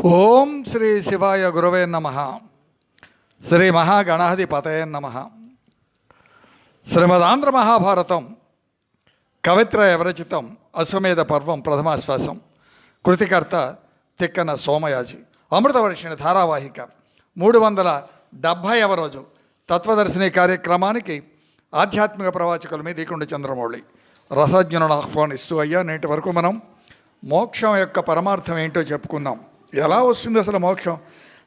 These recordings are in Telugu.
ఓం శ్రీ శివాయ గురవే నమ. శ్రీ మహాగణాధిపతయ నమ. శ్రీమదాంధ్ర మహాభారతం కవిత్ర విరచితం అశ్వమేధ పర్వం ప్రథమాశ్వాసం కృతికర్త తిక్కన సోమయాజి అమృతవర్షిణి ధారావాహిక మూడు వందల డెబ్భైవ రోజు తత్వదర్శిని కార్యక్రమానికి ఆధ్యాత్మిక ప్రవాచకుల మీద ఈకుండ చంద్రమౌళి. రసజ్ఞులను ఆహ్వానిస్తూ అయ్యా నేటి వరకు మనం మోక్షం యొక్క పరమార్థం ఏంటో చెప్పుకున్నాం. ఎలా వస్తుంది అసలు మోక్షం?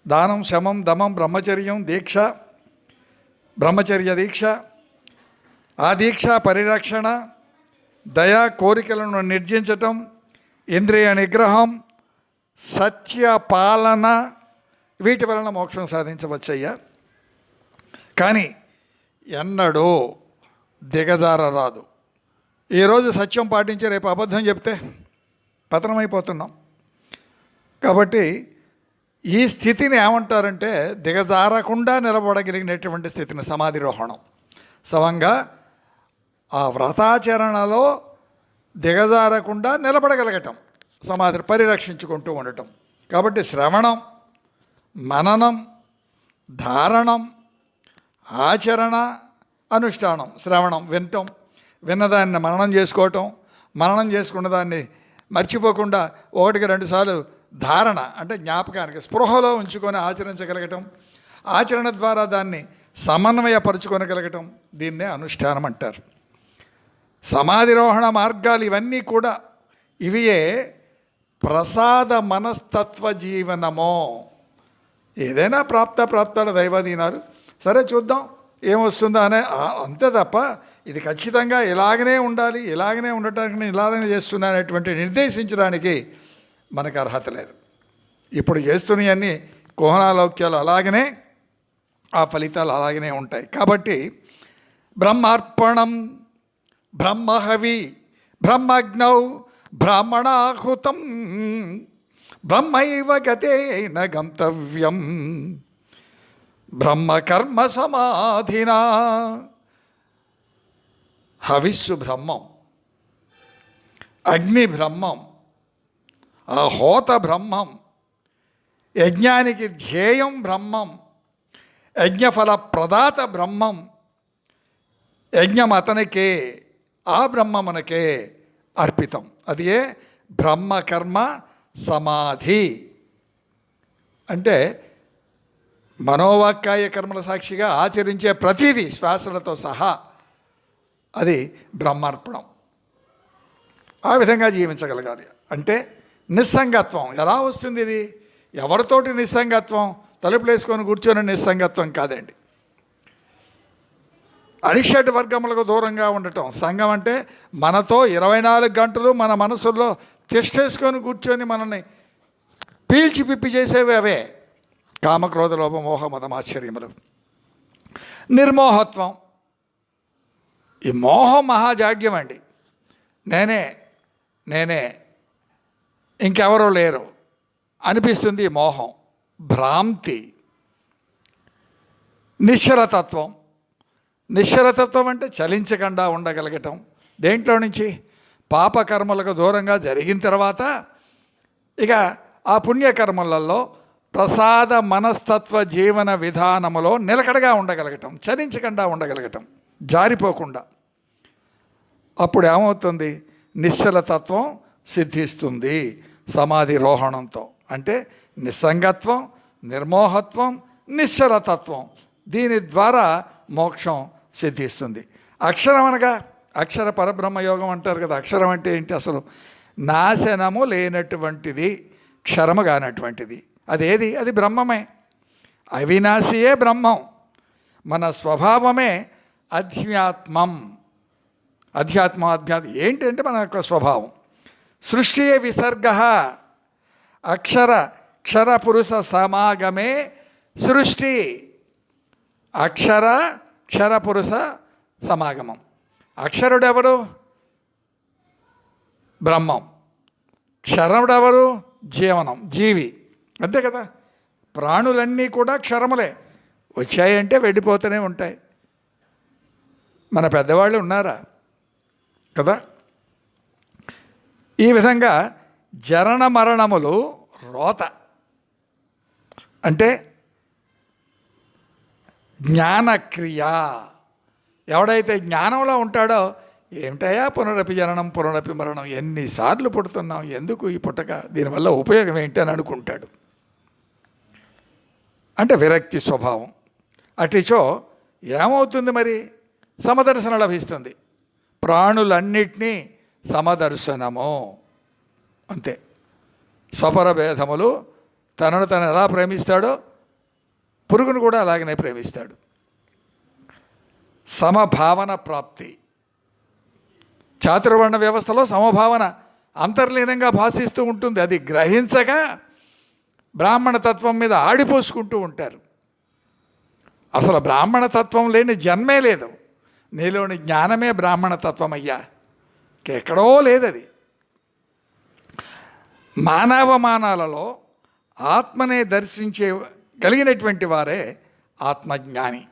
దానం శమం దమం బ్రహ్మచర్యం దీక్ష బ్రహ్మచర్య దీక్ష ఆ దీక్ష పరిరక్షణ దయా కోరికలను నిర్జించటం ఇంద్రియ నిగ్రహం సత్య పాలన వీటి వలన మోక్షం సాధించవచ్చయ్యా. కానీ ఎన్నడూ దిగజారరాదు ఈరోజు సత్యం పాటించి రేపు అబద్ధం చెప్తే పతనమైపోతున్నాం. కాబట్టి ఈ స్థితిని ఏమంటారంటే దిగజారకుండా నిలబడగలిగినటువంటి స్థితిని సమాధిరోహణం. సమంగా ఆ వ్రతాచరణలో దిగజారకుండా నిలబడగలగటం సమాధి పరిరక్షించుకుంటూ ఉండటం. కాబట్టి శ్రవణం మననం ధారణం ఆచరణ అనుష్ఠానం శ్రవణం వినటం విన్నదాన్ని మననం చేసుకోవటం మననం చేసుకున్న దాన్ని మర్చిపోకుండా ఒకటికి రెండుసార్లు ధారణ అంటే జ్ఞాపకానికి స్పృహలో ఉంచుకొని ఆచరించగలగటం ఆచరణ ద్వారా దాన్ని సమన్వయపరుచుకొనగలగటం దీన్నే అనుష్ఠానం అంటారు. సమాధిరోహణ మార్గాలు ఇవన్నీ కూడా ఇవియే ప్రసాద మనస్తత్వ జీవనమో. ఏదైనా ప్రాప్త ప్రాప్తాలు దైవాధీనాలు. సరే చూద్దాం ఏమొస్తుందో అనే అంతే తప్ప ఇది ఖచ్చితంగా ఇలాగనే ఉండాలి ఇలాగనే ఉండటానికి నేను ఇలాగనే చేస్తున్నా అనేటువంటి నిర్దేశించడానికి మనకు అర్హత లేదు. ఇప్పుడు చేస్తున్నవన్నీ కోహనాలౌక్యాలు అలాగనే ఆ ఫలితాలు అలాగనే ఉంటాయి. కాబట్టి బ్రహ్మార్పణం బ్రహ్మహవి బ్రహ్మగ్నౌ బ్రాహ్మణాహుతం బ్రహ్మైవ గతేన గంతవ్యం బ్రహ్మకర్మ సమాధినా. హవిస్సు బ్రహ్మం అగ్ని బ్రహ్మం ఆ హోత బ్రహ్మం. యజ్ఞానికి ధ్యేయం బ్రహ్మం. యజ్ఞఫల ప్రదాత బ్రహ్మం. యజ్ఞం అతనికే ఆ బ్రహ్మ మనకే అర్పితం. అది ఏ? బ్రహ్మకర్మ సమాధి. అంటే మనోవాక్కాయ కర్మల సాక్షిగా ఆచరించే ప్రతిదీ శ్వాసలతో సహా అది బ్రహ్మార్పణం. ఆ విధంగా జీవించగలగాలి. అంటే నిస్సంగత్వం. ఎలా వస్తుంది ఇది? ఎవరితోటి నిస్సంగత్వం? తలుపులు వేసుకొని కూర్చొని నిస్సంగత్వం కాదండి. అరిషట్ వర్గములకు దూరంగా ఉండటం. సంఘం అంటే మనతో ఇరవై నాలుగు గంటలు మన మనసుల్లో తిష్టేసుకొని కూర్చొని మనల్ని పీల్చి పిప్పి చేసేవి అవే. కామక్రోధ లోప మోహ మతమాశ్చర్యములు నిర్మోహత్వం. ఈ మోహం మహాజాడ్యం అండి. నేనే నేనే ఇంకెవరూ లేరు. అనిపిస్తుంది మోహం. భ్రాంతి. నిశ్చలతత్వం. నిశ్చలతత్వం అంటే చలించకుండా ఉండగలగటం. దేంట్లో నుంచి? పాపకర్మలకు దూరంగా జరిగిన తర్వాత ఇక ఆ పుణ్యకర్మలలో ప్రసాద మనస్తత్వ జీవన విధానములో నిలకడగా ఉండగలగటం చలించకుండా ఉండగలగటం జారిపోకుండా. అప్పుడు ఏమవుతుంది? నిశ్చలతత్వం సిద్ధిస్తుంది సమాధి రోహణంతో. అంటే నిస్సంగత్వం నిర్మోహత్వం నిశ్చలతత్వం. దీని ద్వారా మోక్షం సిద్ధిస్తుంది. అక్షరం అనగా అక్షర పరబ్రహ్మ యోగం అంటారు కదా అక్షరం అంటే ఏంటి అసలు? నాశనము లేనటువంటిది క్షరము కానటువంటిది. అదేది? అది బ్రహ్మమే. అవినాశియే బ్రహ్మం. మన స్వభావమే అధ్యాత్మం. అధ్యాత్మ అధ్యాత్మ. ఏంటంటే మన యొక్క స్వభావం. సృష్టియే విసర్గ. అక్షర క్షర పురుష సమాగమే సృష్టి. అక్షర క్షర పురుష సమాగమం. అక్షరుడెవరు బ్రహ్మం. క్షరముడెవరు జీవనం జీవి. అంతే కదా? ప్రాణులన్నీ కూడా క్షరములే. వచ్చాయంటే వెళ్ళిపోతూనే ఉంటాయి. మన పెద్దవాళ్ళు ఉన్నారా? కదా? ఈ విధంగా జరణ మరణములు రోత. అంటే జ్ఞానక్రియ. ఎవడైతే జ్ఞానంలో ఉంటాడో ఏమిటయా పునరపి జననం పునరపి మరణం? ఎన్నిసార్లు పుడుతున్నాం? ఎందుకు ఈ పుట్టక? దీనివల్ల ఉపయోగం ఏంటి? అని అనుకుంటాడు. అంటే విరక్తి స్వభావం. అటిచో ఏమవుతుంది మరి? సమదర్శన లభిస్తుంది. ప్రాణులన్నిటినీ సమదర్శనము. అంతే. స్వపర భేదములు తనను తను ఎలా ప్రేమిస్తాడో పురుగును కూడా అలాగనే ప్రేమిస్తాడు. సమభావన ప్రాప్తి. చాతుర్వర్ణ వ్యవస్థలో సమభావన అంతర్లీనంగా భాషిస్తూ ఉంటుంది. అది గ్రహించగా బ్రాహ్మణ తత్వం మీద ఆడిపోసుకుంటూ ఉంటారు. అసలు బ్రాహ్మణ తత్వం లేని జన్మే లేదు. నీలోని జ్ఞానమే బ్రాహ్మణ తత్వం అయ్యా ఎక్కడో లేదది. మానవమానాలలో ఆత్మనే దర్శించే కలిగినటువంటి వారే ఆత్మజ్ఞాని.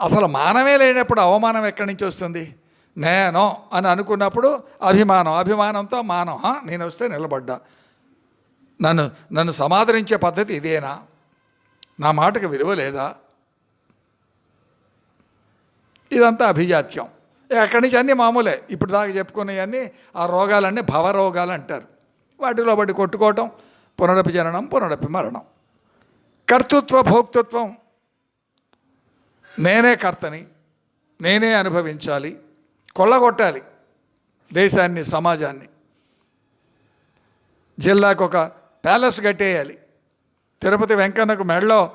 అసలు మానమే లేనప్పుడు అవమానం ఎక్కడి నుంచి వస్తుంది? నేను అని అనుకున్నప్పుడు అభిమానం అభిమానంతో మానం నేను వస్తే నిలబడ్డా. నన్ను నన్ను సమాదరించే పద్ధతి ఇదేనా? నా మాటకు విలువ లేదా? ఇదంతా అభిజాత్యం. అక్కడి నుంచి అన్నీ మామూలే. ఇప్పుడు దాకా చెప్పుకునేవన్నీ ఆ రోగాలన్నీ భవరోగాలు అంటారు. వాటిలో బట్టి కొట్టుకోవటం పునరపి జననం పునరపి మరణం కర్తృత్వ భోక్తృత్వం. నేనే కర్తని నేనే అనుభవించాలి కొల్లగొట్టాలి దేశాన్ని సమాజాన్ని. జిల్లాకు ఒక ప్యాలెస్ కట్టేయాలి. తిరుపతి వెంకన్నకు మెడలో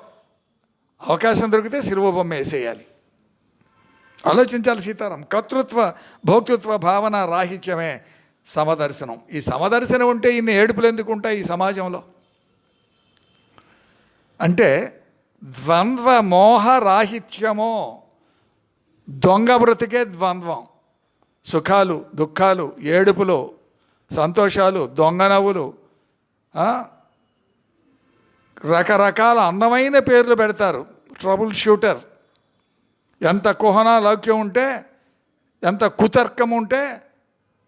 అవకాశం దొరికితే సిరువ బొమ్మ వేసేయాలి. ఆలోచించాలి సీతారాం. కర్తృత్వ భోక్తృత్వ భావన రాహిత్యమే సమదర్శనం. ఈ సమదర్శనం ఉంటే ఇన్ని ఏడుపులు ఎందుకు ఉంటాయి ఈ సమాజంలో? అంటే ద్వంద్వ మోహ రాహిత్యమో. దొంగ బ్రతికే ద్వంద్వం. సుఖాలు దుఃఖాలు ఏడుపులు సంతోషాలు దొంగ నవ్వులు రకరకాల అందమైన పేర్లు పెడతారు. Trouble shooter. ఎంత కుహన లౌక్యం ఉంటే ఎంత కుతర్కం ఉంటే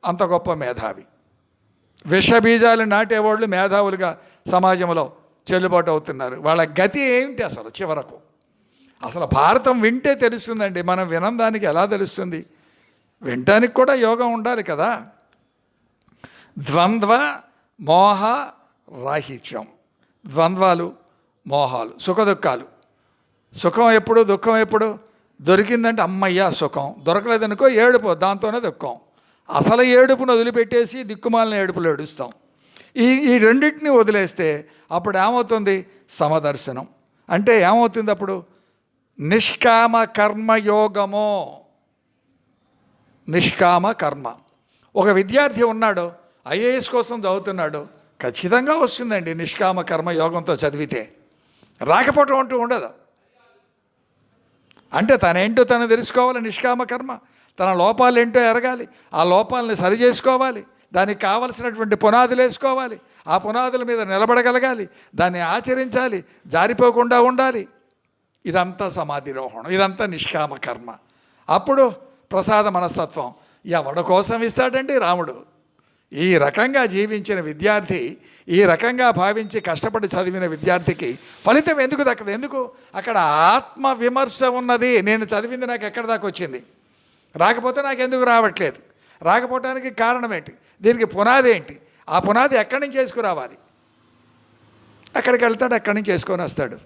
అంత గొప్ప మేధావి. విషబీజాలు నాటేవాళ్ళు మేధావులుగా సమాజంలో చెల్లుబాటు అవుతున్నారు. వాళ్ళ గతి ఏమిటి అసలు చివరకు? అసలు భారతం వింటే తెలుస్తుందండి. మనం వినందానికి ఎలా తెలుస్తుంది? వినటానికి కూడా యోగం ఉండాలి కదా. ద్వంద్వ మోహ రాహిత్యం. ద్వంద్వాలు మోహాలు. సుఖదుఖాలు సుఖం ఎప్పుడు దుఃఖం ఎప్పుడు? దొరికిందంటే అమ్మయ్యా సుఖం. దొరకలేదనుకో ఏడుపు దాంతోనే దుఃఖం. అసలు ఏడుపును వదిలిపెట్టేసి దిక్కుమాలిన ఏడుపులు ఏడుస్తాం. ఈ ఈ రెండింటిని వదిలేస్తే అప్పుడు ఏమవుతుంది? సమదర్శనం. అంటే ఏమవుతుంది అప్పుడు? నిష్కామ కర్మయోగమో నిష్కామ కర్మ. ఒక విద్యార్థి ఉన్నాడు ఐఏఎస్ కోసం చదువుతున్నాడు. ఖచ్చితంగా వస్తుందండి నిష్కామ కర్మ యోగంతో చదివితే. రాకపోవటం అంటూ ఉండదు. అంటే తనేంటో తను తెలుసుకోవాలి నిష్కామ కర్మ. తన లోపాలు ఏంటో ఎరగాలి. ఆ లోపాలని సరి చేసుకోవాలి. దానికి కావలసినటువంటి పునాదులు వేసుకోవాలి. ఆ పునాదుల మీద నిలబడగలగాలి. దాన్ని ఆచరించాలి. జారిపోకుండా ఉండాలి. ఇదంతా సమాధిరోహణం. ఇదంతా నిష్కామ కర్మ. అప్పుడు ప్రసాద మనస్తత్వం. ఎవడ కోసం ఇస్తాడండి రాముడు? ఈ రకంగా జీవించిన విద్యార్థి ఈ రకంగా భావించి కష్టపడి చదివిన విద్యార్థికి ఫలితం ఎందుకు దక్కదు? ఎందుకు? అక్కడ ఆత్మ విమర్శ ఉన్నది. నేను చదివింది నాకు ఎక్కడి దాకా వచ్చింది? రాకపోతే నాకు ఎందుకు రావట్లేదు? రాకపోవటానికి కారణం ఏంటి? దీనికి పునాది ఏంటి? ఆ పునాది ఎక్కడి నుంచి చేసుకురావాలి? అక్కడికి వెళ్తాడు అక్కడి నుంచి చేసుకొని వస్తాడు.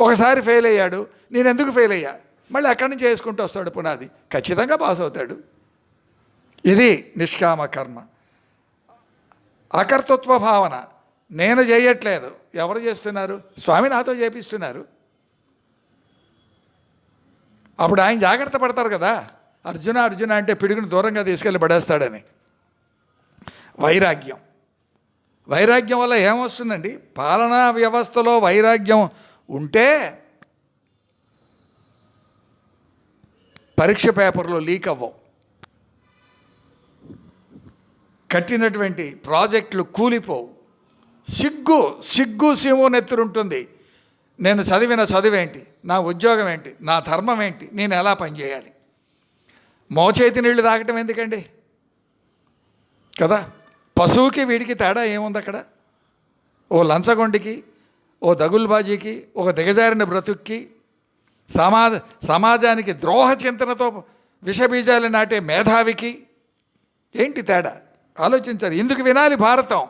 ఒకసారి ఫెయిల్ అయ్యాడు నేను ఎందుకు ఫెయిల్ అయ్యా? మళ్ళీ అక్కడి నుంచి చేసుకుంటూ వస్తాడు పునాది. ఖచ్చితంగా పాస్ అవుతాడు. ఇది నిష్కామ కర్మ. అకర్తృత్వ భావన. నేను చేయట్లేదు. ఎవరు చేస్తున్నారు? స్వామి నాతో చేపిస్తున్నారు. అప్పుడు ఆయన జాగ్రత్త పడతారు కదా. అర్జున అర్జున అంటే పిడుగుని దూరంగా తీసుకెళ్ళి పడేస్తాడని. వైరాగ్యం. వైరాగ్యం వల్ల ఏమొస్తుందండి? పాలనా వ్యవస్థలో వైరాగ్యం ఉంటే పరీక్ష పేపర్లో లీక్ అవ్వవు. కట్టినటువంటి ప్రాజెక్టులు కూలిపోవు. సిగ్గు సిగ్గు సీము నెత్తురుంటుంది నేను చదివిన చదివేంటి? నా ఉద్యోగం ఏంటి నా ధర్మం ఏంటి నేను ఎలా పనిచేయాలి? మోచేతి నీళ్ళు తాగటం ఎందుకండి? కదా? పశువుకి వీడికి తేడా ఏముంది అక్కడ? ఓ లంచగొండికి ఓ దగుల్బాజీకి ఒక దిగజారిన బ్రతుక్కి సమాజ సమాజానికి ద్రోహ చింతనతో విషబీజాలు నాటే మేధావికి ఏంటి తేడా? ఆలోచించారు. ఎందుకు వినాలి భారతం?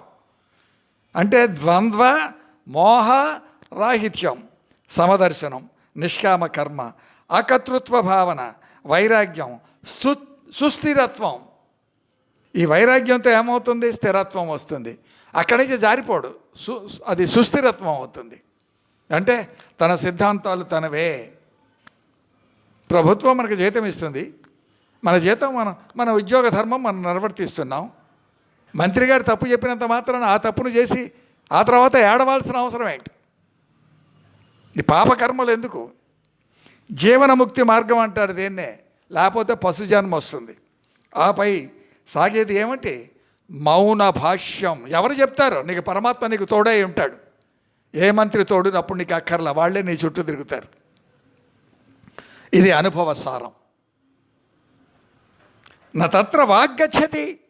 అంటే ద్వంద్వ మోహ రాహిత్యం సమదర్శనం నిష్కామ కర్మ అకర్తృత్వ భావన వైరాగ్యం స్థు సుస్థిరత్వం. ఈ వైరాగ్యంతో ఏమవుతుంది? స్థిరత్వం వస్తుంది. అక్కడి నుంచి జారిపోడు. సు అది సుస్థిరత్వం అవుతుంది. అంటే తన సిద్ధాంతాలు తనవే. ప్రభుత్వం మనకు జీతం ఇస్తుంది. మన జీతం మనం మన ఉద్యోగ ధర్మం మనం నిర్వర్తిస్తున్నాం. మంత్రి గారు తప్పు చెప్పినంత మాత్రాన ఆ తప్పును చేసి ఆ తర్వాత ఏడవాల్సిన అవసరం ఏంటి? ఈ పాపకర్మలు ఎందుకు? జీవనముక్తి మార్గం అంటారు దేన్నే. లేకపోతే పశు జన్మ వస్తుంది. ఆపై సాగేది ఏమంటే మౌన భాష్యం. ఎవరు చెప్తారు? నీకు పరమాత్మ నీకు తోడై ఉంటాడు. ఏ మంత్రి తోడునప్పుడు నీకు అక్కర్లా? వాళ్ళే నీ చుట్టూ తిరుగుతారు. ఇది అనుభవ సారం. నా తత్ర వాగ్గచ్చతి.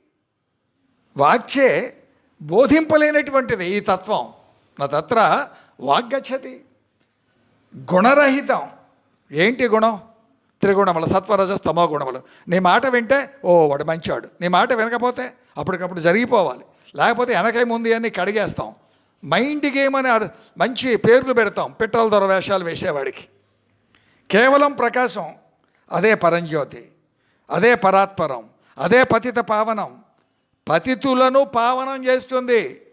వాక్చే బోధింపలేనటువంటిది ఈ తత్వం. నా తత్ర వాగ్గచ్చతి. గుణరహితం. ఏంటి గుణం? త్రిగుణములు సత్వరజ స్తమో గుణములు. నీ మాట వింటే ఓ వాడు మంచివాడు నీ మాట వినకపోతే అప్పటికప్పుడు జరిగిపోవాలి. లేకపోతే వెనకై ముందు అని కడిగేస్తాం. మైండ్ గేమ్ అని మంచి పేర్లు పెడతాం. పెట్రోల్ ధర వేషాలు వేసేవాడికి. కేవలం ప్రకాశం అదే పరంజ్యోతి అదే పరాత్పరం అదే పతిత పావనం పతితులను పావనం చేస్తుంది.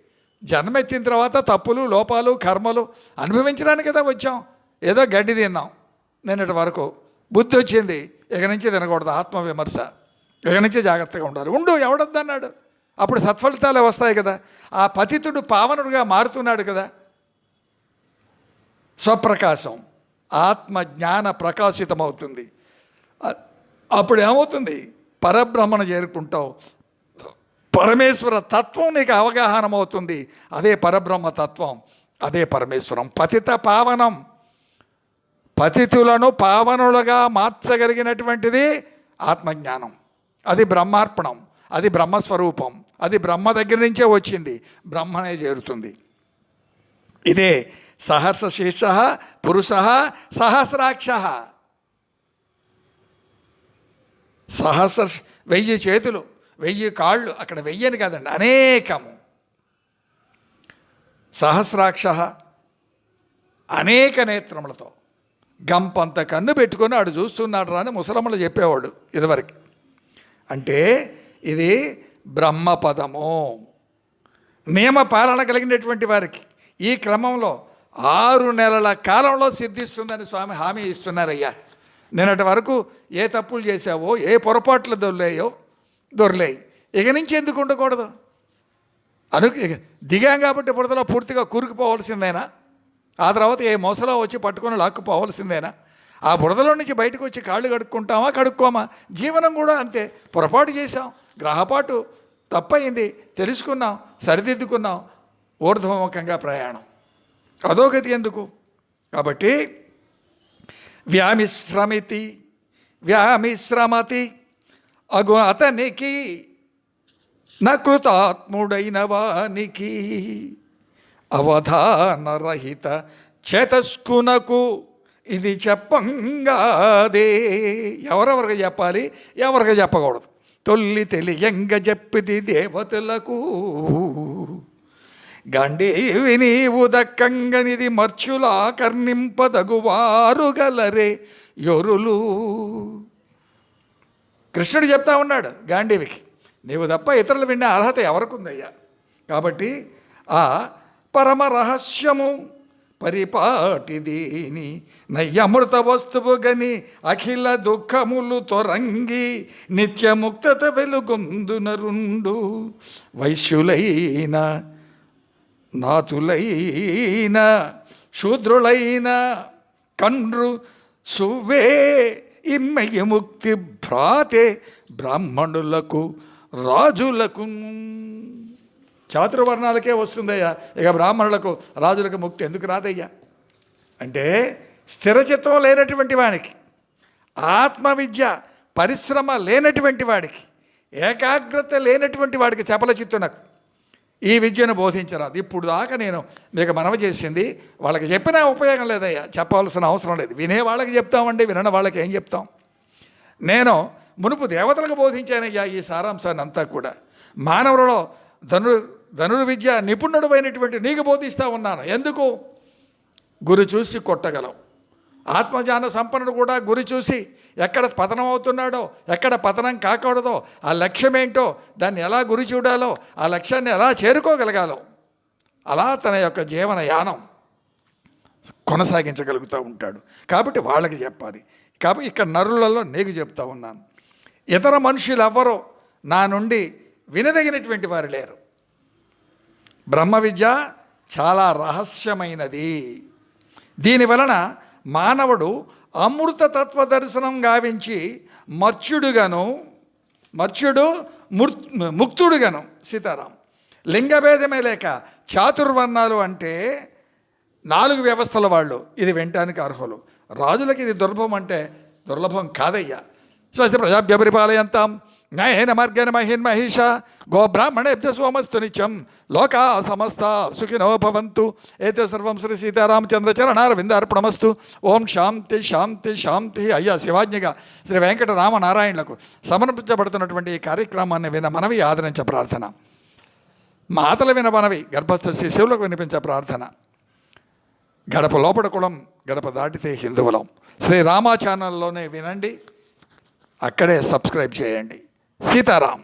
జన్మెత్తిన తర్వాత తప్పులు లోపాలు కర్మలు అనుభవించడానికి కదా వచ్చాం. ఏదో గడ్డి తిన్నాం. నిన్నటి వరకు బుద్ధి వచ్చింది. ఇక నుంచి తినకూడదు. ఆత్మవిమర్శ. ఇక నుంచి జాగ్రత్తగా ఉండాలి. ఉండు ఎవడొద్దన్నాడు? అప్పుడు సత్ఫలితాలే వస్తాయి కదా. ఆ పతితుడు పావనుడుగా మారుతున్నాడు కదా. స్వప్రకాశం. ఆత్మ జ్ఞాన ప్రకాశితమవుతుంది అప్పుడు ఏమవుతుంది? పరబ్రహ్మను చేరుకుంటావు. పరమేశ్వర తత్వం నీకు అవగాహన అవుతుంది. అదే పరబ్రహ్మ తత్వం అదే పరమేశ్వరం. పతిత పావనం. పతితులను పావనులుగా మార్చగలిగినటువంటిది ఆత్మజ్ఞానం. అది బ్రహ్మార్పణం అది బ్రహ్మస్వరూపం అది బ్రహ్మ దగ్గర నుంచే వచ్చింది. బ్రహ్మనే చేరుతుంది. ఇదే సహస్ర శీర్ష పురుష సహస్రాక్ష. సహస్ర వెయ్యి చేతులు. వెయ్యి కాళ్ళు అక్కడ వెయ్యని కాదండి అనేకము. సహస్రాక్ష అనేక నేత్రములతో. గంపంత కన్ను పెట్టుకొని ఆడు చూస్తున్నాడు రాని ముసలమ్మలు చెప్పేవాడు ఇదివరకు. అంటే ఇది బ్రహ్మపదము. నియమ పాలన కలిగినటువంటి వారికి ఈ క్రమంలో ఆరు నెలల కాలంలో సిద్ధిస్తుందని స్వామి హామీ ఇస్తున్నారయ్యా. నిన్నటి వరకు ఏ తప్పులు చేశావో ఏ పొరపాట్లు దొల్లాయో దొరలేయి. ఇక నుంచి ఎందుకు ఉండకూడదు? అను దిగాం కాబట్టి బురదలో పూర్తిగా కూరుకుపోవాల్సిందేనా? ఆ తర్వాత ఏ మోసలో వచ్చి పట్టుకొని లాక్కుపోవాల్సిందేనా? ఆ బురదలో నుంచి బయటకు వచ్చి కాళ్ళు కడుక్కుంటామా కడుక్కోమా? జీవనం కూడా అంతే. పొరపాటు చేసాం గ్రహపాటు తప్పయింది తెలుసుకున్నాం. సరిదిద్దుకున్నాం. ఊర్ధ్వముఖంగా ప్రయాణం. అధోగతి ఎందుకు? కాబట్టి వ్యామిశ్రమితి వ్యామిశ్రమతి అగు అతనికి నకృతాత్ముడైన వానికి అవధానరహిత చేతస్కునకు ఇది చెప్పంగాదే. ఎవరెవరికి చెప్పాలి? ఎవరికి చెప్పకూడదు. తొల్లి తెలియంగ చెప్పిది దేవతలకు. గండేవి నీవు దక్కంగనిది మర్చులా కర్ణింపదగువారు గలరే యొరులు కృష్ణుడు చెప్తా ఉన్నాడు గాంధీవికి నీవు తప్ప ఇతరులు వినే అర్హత ఎవరికుందయ్యా? కాబట్టి ఆ పరమ రహస్యము పరిపాటి దీని నయ్యమృత వస్తువు గని అఖిల దుఃఖములు తొరంగి నిత్యముక్తత వెలుగొందునరుండు వైశ్యులైన నాతులైన శూద్రులైన కండ్రు సువే ఇమ్మయ్య ముక్తి భ్రాతే బ్రాహ్మణులకు రాజులకు. చాతుర్వర్ణాలకే వస్తుందయ్యా. ఇక బ్రాహ్మణులకు రాజులకు ముక్తి ఎందుకు రాదయ్యా? అంటే స్థిరచిత్వం లేనటువంటి వాడికి ఆత్మవిద్య పరిశ్రమ లేనటువంటి వాడికి ఏకాగ్రత లేనటువంటి వాడికి చపల చిత్తునకు ఈ విద్యను బోధించరాదు. ఇప్పుడు దాకా నేను మీకు మనవి చేసింది వాళ్ళకి చెప్పినా ఉపయోగం లేదయ్యా. చెప్పవలసిన అవసరం లేదు. వినే వాళ్ళకి చెప్తామండి వినని వాళ్ళకి ఏం చెప్తాం? నేను మునుపు దేవతలకు బోధించానయ్యా ఈ సారాంశాన్ని అంతా కూడా. మానవులలో ధను ధనుర్విద్య నిపుణుడు అయినటువంటి నీకు బోధిస్తూ ఉన్నాను. ఎందుకు? గురి చూసి కొట్టగలం ఆత్మజ్ఞాన సంపన్నుడు కూడా గురి చూసి ఎక్కడ పతనం అవుతున్నాడో ఎక్కడ పతనం కాకూడదో ఆ లక్ష్యం ఏంటో దాన్ని ఎలా గురి చూడాలో ఆ లక్ష్యాన్ని ఎలా చేరుకోగలగాలో అలా తన యొక్క జీవన యానం కొనసాగించగలుగుతూ ఉంటాడు. కాబట్టి వాళ్ళకి చెప్పాలి. కాబట్టి ఇక్కడ నరులలో నీకు చెప్తా ఉన్నాను. ఇతర మనుషులు ఎవ్వరో నా నుండి వినదగినటువంటి వారు లేరు. బ్రహ్మ విద్య చాలా రహస్యమైనది. దీని వలన మానవుడు అమృత తత్వ దర్శనం గావించి మర్చుడుగాను మర్చుడు ముర్ ముక్తుడుగాను సీతారాం. లింగభేదమే లేక చాతుర్వర్ణాలు అంటే నాలుగు వ్యవస్థల వాళ్ళు. ఇది వినటానికి అర్హులు. రాజులకి ఇది దుర్లభం అంటే దుర్లభం కాదయ్యా. స్వస్తి ప్రజాభ్య పరిపాలయంతాం న్యాయేన మార్గేణ మహిన్ మహిష గోబ్రాహ్మణేభ్య సోమస్తు నిత్యం. లోకా సమస్త సుఖినో భవంతు. ఏతే సర్వం శ్రీ సీతారామచంద్ర చరణారవిందార్పణమస్తు ఓం శాంతి శాంతి శాంతి. అయ్యా శివాజ్ఞగా శ్రీ వెంకటరామ నారాయణులకు సమర్పించబడుతున్నటువంటి ఈ కార్యక్రమాన్ని విన మనవి ఆదరించ ప్రార్థన. మాతల విన మనవి గర్భస్థ శిశువులకు వినిపించే ప్రార్థన. గడప లోపల కులం గడప దాటితే హిందువులం. శ్రీ రామా ఛానల్లోనే వినండి అక్కడే సబ్స్క్రైబ్ చేయండి. సీతారాం.